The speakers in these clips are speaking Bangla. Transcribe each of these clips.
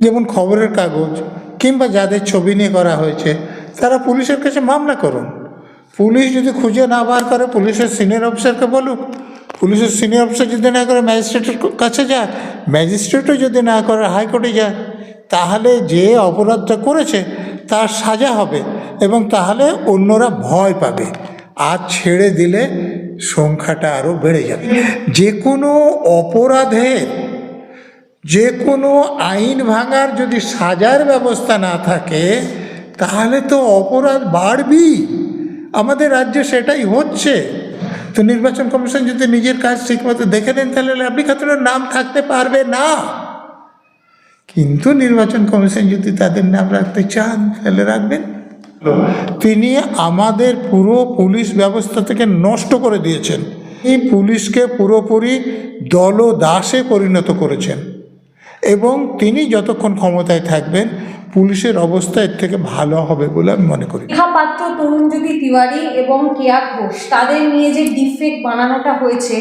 যেমন খবরের কাগজ কিংবা যাদের ছবি নিয়ে করা হয়েছে, তারা পুলিশের কাছে মামলা করুন। পুলিশ যদি খুঁজে না বার করে, পুলিশের সিনিয়র অফিসারকে বলুক। পুলিশের সিনিয়র অফিসার যদি না করে, ম্যাজিস্ট্রেটের কাছে যাক ম্যাজিস্ট্রেটও যদি না করে, হাইকোর্টে যাক তাহলে যে অপরাধটা করেছে, তার সাজা হবে এবং তাহলে অন্যরা ভয় পাবে। আর ছেড়ে দিলে সংখ্যাটা আরও বেড়ে যাবে। যে কোনো অপরাধের যে কোনো আইন ভাঙার যদি সাজার ব্যবস্থা না থাকে, তাহলে তো অপরাধ বাড়বেই। আমাদের রাজ্যে সেটাই হচ্ছে। তো নির্বাচন কমিশন যদি নিজের কাজ ঠিকমতো দেখে নেন, তাহলে আপনি খাতুনের নাম থাকতে পারবে না। কিন্তু নির্বাচন কমিশন যদি তাদের নাম রাখতে চান, তাহলে রাখবেন। তিনি আমাদের পুরো পুলিশ ব্যবস্থা থেকে নষ্ট করে দিয়েছেন। এই পুলিশকে পুরোপুরি দলদাসে পরিণত করেছেন। এবং তিনি যতক্ষণ ক্ষমতায় থাকবেন, পুলিশের অবস্থা এর থেকে ভালো হবে বলে আমি মনে করি। রেখা পাত্র তরুণজ্যোতি তিওয়ারি এবং কেয়া ঘোষ, তাদের নিয়ে যে ডিফেক্ট বানানোটা হয়েছে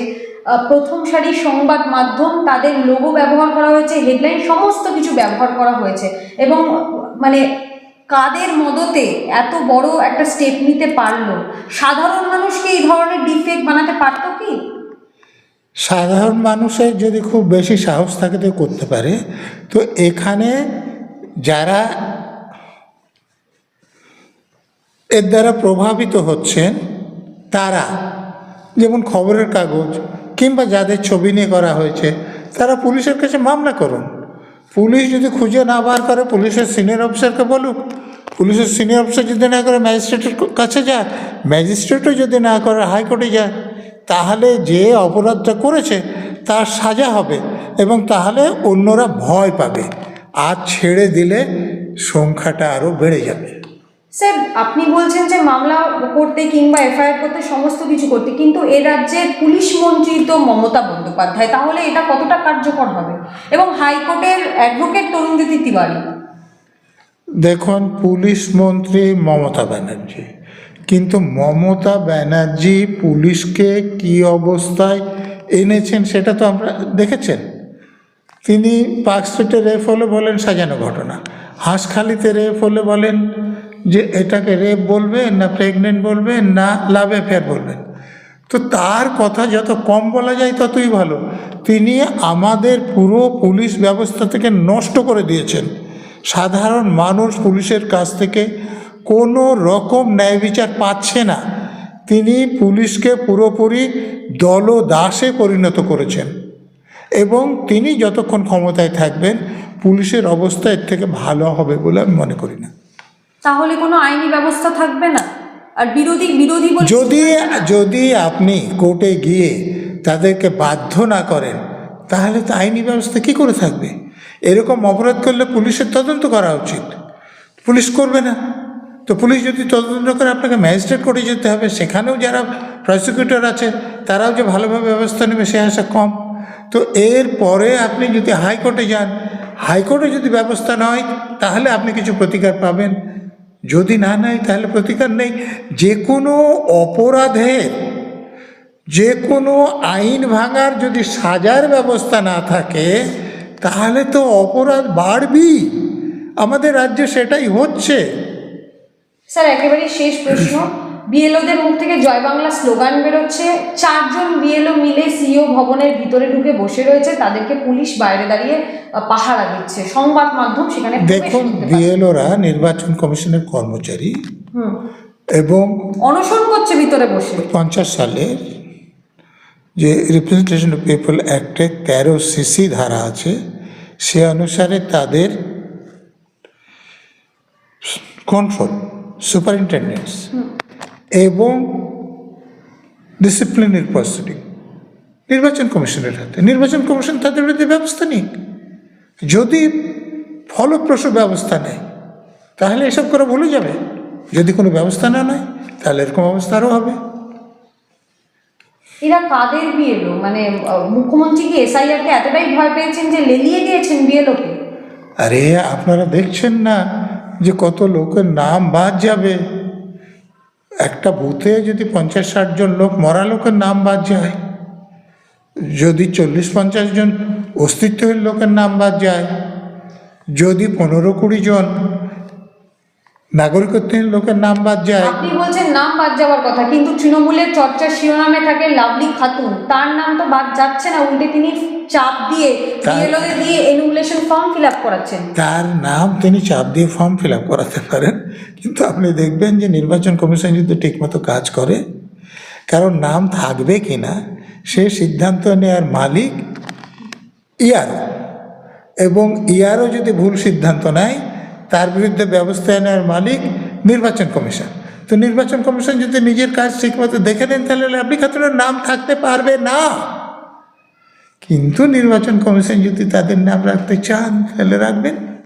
প্রথম সারির সংবাদ মাধ্যম, তাদের লোগো ব্যবহার করা হয়েছে হেডলাইন সমস্ত কিছু ব্যবহার করা হয়েছে এবং মানে কাদের মদতে এত বড় একটা স্টেপ নিতে পারল? সাধারণ মানুষকে এই ধরনের ডিফেক্ট বানাতে পারতো কি? সাধারণ মানুষের যদি খুব বেশি সাহস থাকে তো করতে পারে। তো এখানে যারা এর দ্বারা প্রভাবিত হচ্ছেন, তারা যেমন খবরের কাগজ কিংবা যাদের ছবি নিয়ে করা হয়েছে, তারা পুলিশের কাছে মামলা করুন। পুলিশ যদি খুঁজে না বার করে, পুলিশের সিনিয়র অফিসারকে বলুক। পুলিশের সিনিয়র অফিসার যদি না করে ম্যাজিস্ট্রেটের কাছে যাক ম্যাজিস্ট্রেটও যদি না করে হাইকোর্টে যাক তাহলে যে অপরাধটা করেছে তার সাজা হবে এবং তাহলে অন্যরা ভয় পাবে। আর ছেড়ে দিলে সংখ্যাটা আরও বেড়ে যাবে। স্যার আপনি বলছেন যে মামলা করতে কিংবা এফআইআর করতে সমস্ত কিছু করতে কিন্তু এ রাজ্যে পুলিশ মন্ত্রী তো মমতা বন্দ্যোপাধ্যায় তাহলে এটা কতটা কার্যকর হবে? এবং হাইকোর্টের অ্যাডভোকেট তরুণজ্যোতি তিওয়ারি। দেখুন পুলিশ মন্ত্রী মমতা ব্যানার্জি কিন্তু মমতা ব্যানার্জি পুলিশকে কি অবস্থায় এনেছেন সেটা তো আমরা দেখেছেন। তিনি পার্ক স্ট্রিটে রেপ হলে বলেন সাজানো ঘটনা। হাঁসখালিতে রেপ হলে বলেন যে এটাকে রেপ বলবেন না প্রেগনেন্ট বলবেন না লাভ অ্যাফেয়ার বলবেন। তো তার কথা যত কম বলা যায় ততই ভালো। তিনি আমাদের পুরো পুলিশ ব্যবস্থা থেকে নষ্ট করে দিয়েছেন। সাধারণ মানুষ পুলিশের কাছ থেকে কোনো রকম ন্যায় বিচার পাচ্ছে না। তিনি পুলিশকে পুরোপুরি দলদাসে পরিণত করেছেন এবং তিনি যতক্ষণ ক্ষমতায় থাকবেন পুলিশের অবস্থা এর থেকে ভালো হবে বলে আমি মনে করি না। তাহলে কোনো আইনি ব্যবস্থা থাকবে না? আর বিরোধী বিরোধী যদি যদি আপনি কোর্টে গিয়ে তাদেরকে বাধ্য না করেন তাহলে তো আইনি ব্যবস্থা কি করে থাকবে? এরকম অপরাধ করলে পুলিশের তদন্ত করা উচিত। পুলিশ করবে না। তো পুলিশ যদি তদন্ত করে আপনাকে ম্যাজিস্ট্রেট কোর্টে যেতে হবে, সেখানেও যারা প্রসিকিউটর আছে, তারাও যে ভালোভাবে ব্যবস্থা নেবে, সে আশা কম। তো এর পরে আপনি যদি হাইকোর্টে যান হাইকোর্টে যদি ব্যবস্থা না হয়, তাহলে আপনি কিছু প্রতিকার পাবেন। যদি না নেয়, তাহলে প্রতিকার নেই। যে কোনো অপরাধের যে কোনো আইন ভাঙার যদি সাজার ব্যবস্থা না থাকে, তাহলে তো অপরাধ বাড়বেই। আমাদের রাজ্যে সেটাই হচ্ছে। স্যার একেবারে শেষ প্রশ্ন। বিএলওদের মুখ থেকে জয় বাংলা স্লোগান বেরোচ্ছে। চারজন বিএলও মিলে সিও ভবনের ভিতরে ঢুকে বসে রয়েছে। তাদেরকে পুলিশ বাইরে দাঁড়িয়ে পাহারা দিচ্ছে। সংবাদ মাধ্যম সেখানে দেখুন বিএলওরা নির্বাচন কমিশনের কর্মচারী এবং অনশন করছে ভিতরে বসে। পঞ্চাশ সালে যে রিপ্রেজেন্টেশন অফ পিপল অ্যাক্টে তেরো সিসি ধারা আছে সে অনুসারে তাদের কন্ট্রোল সুপারিনটেন্ডেন্টস এবং ডিসিপ্লিনারি প্রসিডিং নির্বাচন কমিশনের হাতে। নির্বাচন কমিশন তাদের বিরুদ্ধে ব্যবস্থা নিক। যদি ফলপ্রসূ ব্যবস্থা নেয় তাহলে এসব করে ভুলে যাবে। যদি কোনো ব্যবস্থা না নেয় তাহলে এরকম অবস্থা আরও হবে। এরা কাদের বিএলও? মানে মুখ্যমন্ত্রী কি এসআইআর এতটাই ভয় পেয়েছেন যে লেলিয়ে দিয়েছেন বিএলও কে আরে আপনারা দেখছেন না যে কত লোকের নাম বাদ যাবে। একটা বুথে যদি পঞ্চাশ ষাট জন লোক, মরা লোকের নাম বাদ যায়। যদি চল্লিশ পঞ্চাশ জন অস্তিত্বহীন লোকের নাম বাদ যায়। যদি পনেরো কুড়ি জন নাগরিকত্বহীন লোকের নাম বাদ যায়। আপনি বলছেন নাম বাদ যাওয়ার কথা কিন্তু তৃণমূলের চর্চার শিরোনামে থাকে লাভলি খাতুন। তার নাম তো বাদ যাচ্ছে না উল্টে তিনি চাপ দিয়ে বিএলওদের দিয়ে এনুমুলেশন ফর্ম ফিল আপ করাচ্ছেন। তার নাম তিনি চাপ দিয়ে ফর্ম ফিল আপ করাতে পারেন। কিন্তু আপনি দেখবেন যে নির্বাচন কমিশন যদি ঠিকমতো কাজ করে কারণ নাম থাকবে কি না সে সিদ্ধান্ত নেওয়ার মালিক ইয়ারও এবং ইয়ারও যদি ভুল সিদ্ধান্ত নেয় তার বিরুদ্ধে ব্যবস্থা নেওয়ার মালিক নির্বাচন কমিশন। তো নির্বাচন কমিশন যদি নিজের কাজ ঠিকমতো দেখে নেন, তাহলে আপনি খাতুনের নাম থাকতে পারবে না। কিন্তু নির্বাচন কমিশন যদি তাদের নাম রাখতে চান, তাহলে রাখবেন।